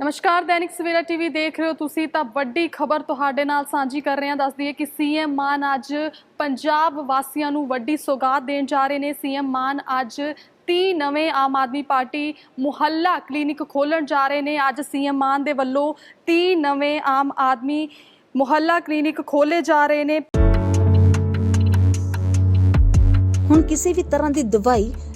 ਨਮਸਕਾਰ, ਦੈਨਿਕ ਸਵੇਰਾ ਟੀਵੀ ਦੇਖ ਰਹੇ ਹੋ ਤੁਸੀਂ ਤਾਂ ਵੱਡੀ ਖਬਰ ਤੁਹਾਡੇ ਨਾਲ ਸਾਂਝੀ ਕਰ ਰਹੇ ਹਾਂ। ਦੱਸ ਦਈਏ ਕਿ ਸੀਐਮ ਮਾਨ ਅੱਜ ਪੰਜਾਬ ਵਾਸੀਆਂ ਨੂੰ ਵੱਡੀ ਸੌਗਾਤ ਦੇਣ ਜਾ ਰਹੇ ਨੇ। ਸੀਐਮ ਮਾਨ ਅੱਜ 30 ਨਵੇਂ ਆਮ ਆਦਮੀ ਪਾਰਟੀ ਮੁਹੱਲਾ ਕਲੀਨਿਕ ਖੋਲਣ ਜਾ ਰਹੇ ਨੇ। ਅੱਜ ਸੀਐਮ ਮਾਨ ਦੇ ਵੱਲੋਂ 30 ਨਵੇਂ ਆਮ ਆਦਮੀ ਮੁਹੱਲਾ ਕਲੀਨਿਕ ਖੋਲੇ ਜਾ ਰਹੇ ਨੇ। ਹੁਣ ਕਿਸੇ ਵੀ ਤਰ੍ਹਾਂ ਦੀ ਦਵਾਈ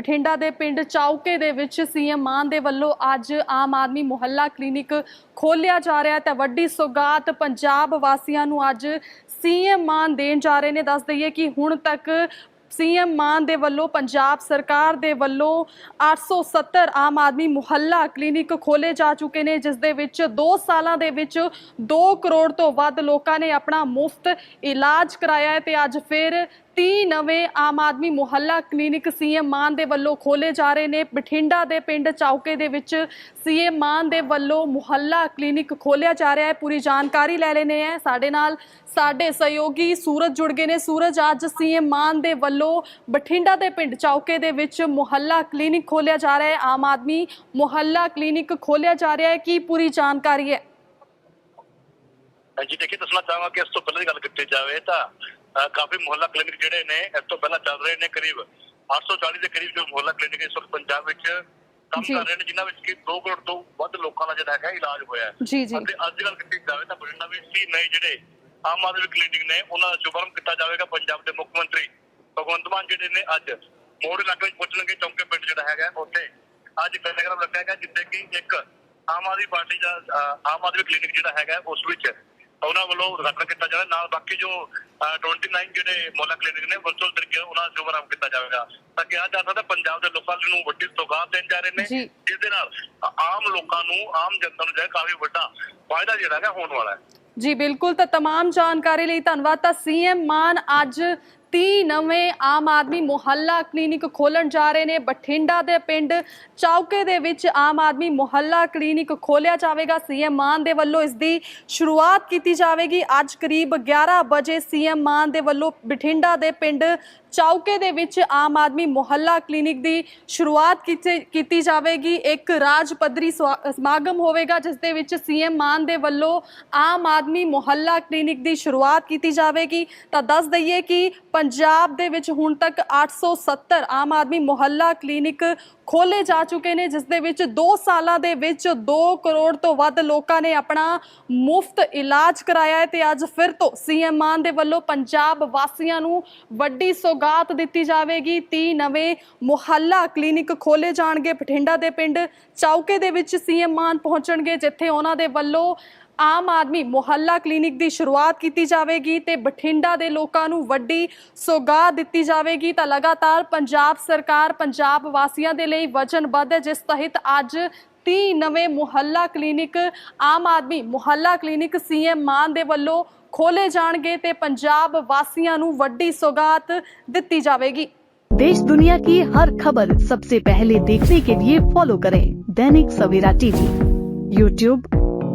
ਬਠਿੰਡਾ ਦੇ ਪਿੰਡ ਚੌਕੇ ਦੇ ਵਿੱਚ ਸੀਐਮ ਮਾਨ ਦੇ ਵੱਲੋਂ ਅੱਜ ਆਮ ਆਦਮੀ ਮੁਹੱਲਾ ਕਲੀਨਿਕ ਖੋਲਿਆ ਜਾ ਰਿਹਾ ਹੈ। ਤੇ ਵੱਡੀ ਸੌਗਾਤ ਪੰਜਾਬ ਵਾਸੀਆਂ ਨੂੰ ਅੱਜ ਸੀਐਮ ਮਾਨ ਦੇਣ ਜਾ ਰਹੇ ਨੇ। ਦੱਸ ਦਈਏ ਕਿ ਹੁਣ ਤੱਕ ਸੀਐਮ ਮਾਨ ਦੇ ਵੱਲੋਂ ਪੰਜਾਬ ਸਰਕਾਰ ਦੇ ਵੱਲੋਂ 870 ਆਮ ਆਦਮੀ ਮੁਹੱਲਾ ਕਲੀਨਿਕ ਖੋਲੇ ਜਾ ਚੁੱਕੇ ਨੇ, ਜਿਸ ਦੇ ਵਿੱਚ 2 ਸਾਲਾਂ ਦੇ ਵਿੱਚ 2 ਕਰੋੜ ਤੋਂ ਵੱਧ ਲੋਕਾਂ ਨੇ ਆਪਣਾ ਮੁਫਤ ਇਲਾਜ ਕਰਾਇਆ ਹੈ ਤੇ ਅੱਜ ਫਿਰ 30 ਨਵੇਂ ਆਮ ਆਦਮੀ ਮੁਹੱਲਾ ਕਲੀਨਿਕ ਸੀਐਮ ਮਾਨ ਦੇ ਵੱਲੋਂ ਖੋਲੇ ਜਾ ਰਹੇ ਨੇ। ਬਠਿੰਡਾ ਦੇ ਪਿੰਡ ਚੌਕੇ ਦੇ ਵਿੱਚ ਸੀਐਮ ਮਾਨ ਦੇ ਵੱਲੋਂ ਮੁਹੱਲਾ ਕਲੀਨਿਕ ਖੋਲਿਆ ਜਾ ਰਿਹਾ ਹੈ। ਪੂਰੀ ਜਾਣਕਾਰੀ ਲੈ ਲੈਣੇ ਹੈ। ਸਾਡੇ ਨਾਲ ਸਾਡੇ ਸਹਿਯੋਗੀ ਸੂਰਜ ਜੁੜ ਗਏ ਨੇ। ਸੂਰਜ, ਅੱਜ ਸੀਐਮ ਮਾਨ ਦੇ ਵੱਲੋਂ ਬਠਿੰਡਾ ਦੇ ਪਿੰਡ ਚੌਕੇ ਦੇ ਵਿੱਚ ਮੁਹੱਲਾ ਕਲੀਨਿਕ ਖੋਲਿਆ ਜਾ ਰਿਹਾ ਹੈ। ਆਮ ਆਦਮੀ ਮੁਹੱਲਾ ਕਲੀਨਿਕ ਖੋਲਿਆ ਜਾ ਰਿਹਾ ਹੈ। ਕੀ ਪੂਰੀ ਜਾਣਕਾਰੀ ਹੈ? ਜੀ ਦੇਖੀ, ਦੱਸਣਾ ਚਾਹਾਂਗਾ ਕਿ ਇਸ ਤੋਂ ਪਹਿਲਾਂ ਦੀ ਗੱਲ ਕੀਤੀ ਜਾਵੇ ਤਾਂ ਕਾਫੀ ਮੁਹੱਲਾ ਕਲੀਨਿਕ ਜਿਹੜੇ ਨੇ ਇਸ ਤੋਂ ਪਹਿਲਾਂ ਚੱਲ ਰਹੇ ਨੇ ਕਰੀਬ 840 ਦੇ ਕਰੀਬ ਜੋ ਮੁਹੱਲਾ ਕਲੀਨਿਕ ਇਸ ਵਕਤ ਪੰਜਾਬ ਵਿੱਚ ਕੰਮ। ਕਰ ਰਹੇ ਨੇ ਜਿਨ੍ਹਾਂ ਵਿੱਚ ਕਿ 2 ਕਰੋੜ ਤੋਂ ਵੱਧ ਲੋਕਾਂ ਦਾ ਜਿਹੜਾ ਹੈਗਾ ਇਲਾਜ ਹੋਇਆ ਹੈ। ਜੀ ਜੀ। ਅਤੇ ਅੱਜ ਗੱਲ ਕੀਤੀ ਜਾਵੇ ਤਾਂ ਬਠਿੰਡਾ ਵਿੱਚ ਸੀ ਨਏ ਜਿਹੜੇ ਆਮ ਆਦਮੀ ਕਲੀਨਿਕ ਨੇ ਉਹਨਾਂ ਦਾ ਸ਼ੁਭਾਰੰਭ ਕੀਤਾ ਜਾਵੇਗਾ। ਪੰਜਾਬ ਦੇ ਮੁੱਖ ਮੰਤਰੀ ਭਗਵੰਤ ਮਾਨ ਜਿਹੜੇ ਨੇ ਅੱਜ ਮੋੜ ਇਲਾਕੇ ਵਿੱਚ ਪਹੁੰਚਣਗੇ ਚੌਂਕੇ ਪਿੰਡ ਜਿਹੜਾ ਹੈਗਾ ਉੱਥੇ ਅੱਜ ਟੈਲੀਗ੍ਰਾਮ ਰੱਖਿਆ ਗਿਆ ਜਿੱਥੇ ਕਿ ਇੱਕ ਆਮ ਆਦਮੀ ਪਾਰਟੀ ਦਾ ਆਮ ਆਦਮੀ ਕਲੀਨਿਕ ਜਿਹੜਾ ਹੈਗਾ ਉਸ ਵਿੱਚ ਉਹਨਾਂ ਵੱਲੋਂ ਉਦਘਾਟਨ ਕੀਤਾ ਜਾਵੇ ਨਾਲ ਬਾਕੀ ਜੋ ਅ, 29 ਜਿਹੜੇ ਮੋਲਾ ਕਲੀਨਿਕ ਨੇ ਵਰਚੁਅਲ ਤਰੀਕੇ ਨਾਲ ਉਹਨਾਂ ਦਾ ਸ਼ੁਭਾਰੰਭ ਕੀਤਾ ਜਾਵੇਗਾ ਤਾਂ ਕਿਹਾ ਜਾ ਸਕਦਾ ਪੰਜਾਬ ਦੇ ਲੋਕਾਂ ਨੂੰ ਵੱਡੀ ਸੌਗਾਤ ਦੇਣ ਜਾ ਰਹੇ ਨੇ ਜੀ। ਜਿਸ ਦੇ ਨਾਲ ਅ, ਆਮ ਲੋਕਾਂ ਨੂੰ ਆਮ ਜਨਤਾ ਨੂੰ ਜਿਹੜਾ ਕਾਫੀ ਵੱਡਾ ਫਾਇਦਾ ਜਿਹੜਾ ਹੈਗਾ ਹੋਣ ਵਾਲਾ ਹੈ ਜੀ ਬਿਲਕੁਲ ਤਾਂ तमाम ਜਾਣਕਾਰੀ ਲਈ ਧੰਨਵਾਦ ਤਾਂ ਸੀਐਮ ਮਾਨ ਅੱਜ 30 ਨਵੇਂ ਆਮ ਆਦਮੀ ਮੁਹੱਲਾ ਕਲੀਨਿਕ ਖੋਲਣ ਜਾ ਰਹੇ ਨੇ। ਬਠਿੰਡਾ ਦੇ ਪਿੰਡ ਚੌਕੇ ਦੇ ਵਿੱਚ ਆਮ ਆਦਮੀ ਮੁਹੱਲਾ ਕਲੀਨਿਕ ਖੋਲਿਆ ਜਾਵੇਗਾ। ਸੀਐਮ ਮਾਨ ਦੇ ਵੱਲੋਂ ਇਸ ਦੀ ਸ਼ੁਰੂਆਤ ਕੀਤੀ ਜਾਵੇਗੀ। ਅੱਜ ਕਰੀਬ 11 ਵਜੇ ਸੀਐਮ ਮਾਨ ਦੇ ਵੱਲੋਂ ਬਠਿੰਡਾ ਦੇ ਪਿੰਡ ਚੌਕੇ ਦੇ ਵਿੱਚ ਆਮ ਆਦਮੀ ਮੁਹੱਲਾ ਕਲੀਨਿਕ ਦੀ ਸ਼ੁਰੂਆਤ ਕੀਤੀ- ਕੀਤੀ ਜਾਵੇਗੀ। ਇੱਕ ਰਾਜ ਪੱਧਰੀ ਸਵਾ- ਸਮਾਗਮ ਹੋਵੇਗਾ, ਜਿਸ ਦੇ ਵਿੱਚ ਸੀਐਮ ਮਾਨ ਦੇ ਵੱਲੋਂ ਆਮ ਆਦਮੀ ਮੁਹੱਲਾ ਕਲੀਨਿਕ ਦੀ ਸ਼ੁਰੂਆਤ ਕੀਤੀ ਜਾਵੇਗੀ। ਤਾਂ ਦੱਸ ਦਈਏ ਕਿ ਪੰਜਾਬ ਦੇ ਵਿੱਚ ਹੁਣ ਤੱਕ 870 ਆਮ ਆਦਮੀ ਮੁਹੱਲਾ ਕਲੀਨਿਕ ਖੋਲੇ ਜਾ ਚੁੱਕੇ ਨੇ, ਜਿਸ ਦੇ ਵਿੱਚ 2 ਸਾਲਾਂ ਦੇ ਵਿੱਚ 2 ਕਰੋੜ ਤੋਂ ਵੱਧ ਲੋਕਾਂ ਨੇ ਆਪਣਾ ਮੁਫਤ ਇਲਾਜ ਕਰਾਇਆ ਹੈ ਤੇ ਅੱਜ ਫਿਰ ਤੋਂ ਸੀਐਮ ਮਾਨ ਦੇ ਵੱਲੋਂ ਪੰਜਾਬ ਵਾਸੀਆਂ ਨੂੰ ਵੱਡੀ ਸੌਗਾਤ ਦਿੱਤੀ ਜਾਵੇਗੀ। 30 ਨਵੇਂ ਮੁਹੱਲਾ ਕਲੀਨਿਕ ਖੋਲੇ ਜਾਣਗੇ। ਬਠਿੰਡਾ ਦੇ ਪਿੰਡ ਚੌਕੇ ਦੇ ਵਿੱਚ ਸੀਐਮ ਮਾਨ ਪਹੁੰਚਣਗੇ, ਜਿੱਥੇ ਉਹਨਾਂ ਦੇ ਵੱਲੋਂ ਆਮ ਆਦਮੀ ਮੁਹੱਲਾ ਕਲੀਨਿਕ ਦੀ ਸ਼ੁਰੂਆਤ ਕੀਤੀ ਜਾਵੇਗੀ ਤੇ ਬਠਿੰਡਾ ਦੇ ਲੋਕਾਂ ਨੂੰ ਵੱਡੀ ਸੌਗਾਤ ਦਿੱਤੀ ਜਾਵੇਗੀ ਤਾਂ ਲਗਾਤਾਰ ਪੰਜਾਬ ਸਰਕਾਰ ਪੰਜਾਬ ਵਾਸੀਆਂ ਦੇ ਲਈ ਵਚਨਬੱਧ ਹੈ ਜਿਸ ਤਹਿਤ ਅੱਜ 30 ਨਵੇਂ ਮੁਹੱਲਾ ਕਲੀਨਿਕ ਆਮ ਆਦਮੀ ਮੁਹੱਲਾ ਕਲੀਨਿਕ ਸੀਐਮ ਮਾਨ ਦੇ ਵੱਲੋਂ ਖੋਲੇ ਜਾਣਗੇ ਤੇ ਪੰਜਾਬ ਵਾਸੀਆਂ ਨੂੰ ਵੱਡੀ ਸੌਗਾਤ ਦਿੱਤੀ ਜਾਵੇਗੀ देश दुनिया की हर खबर सबसे पहले देखने के लिए फॉलो करें दैनिक सवेरा टीवी यूट्यूब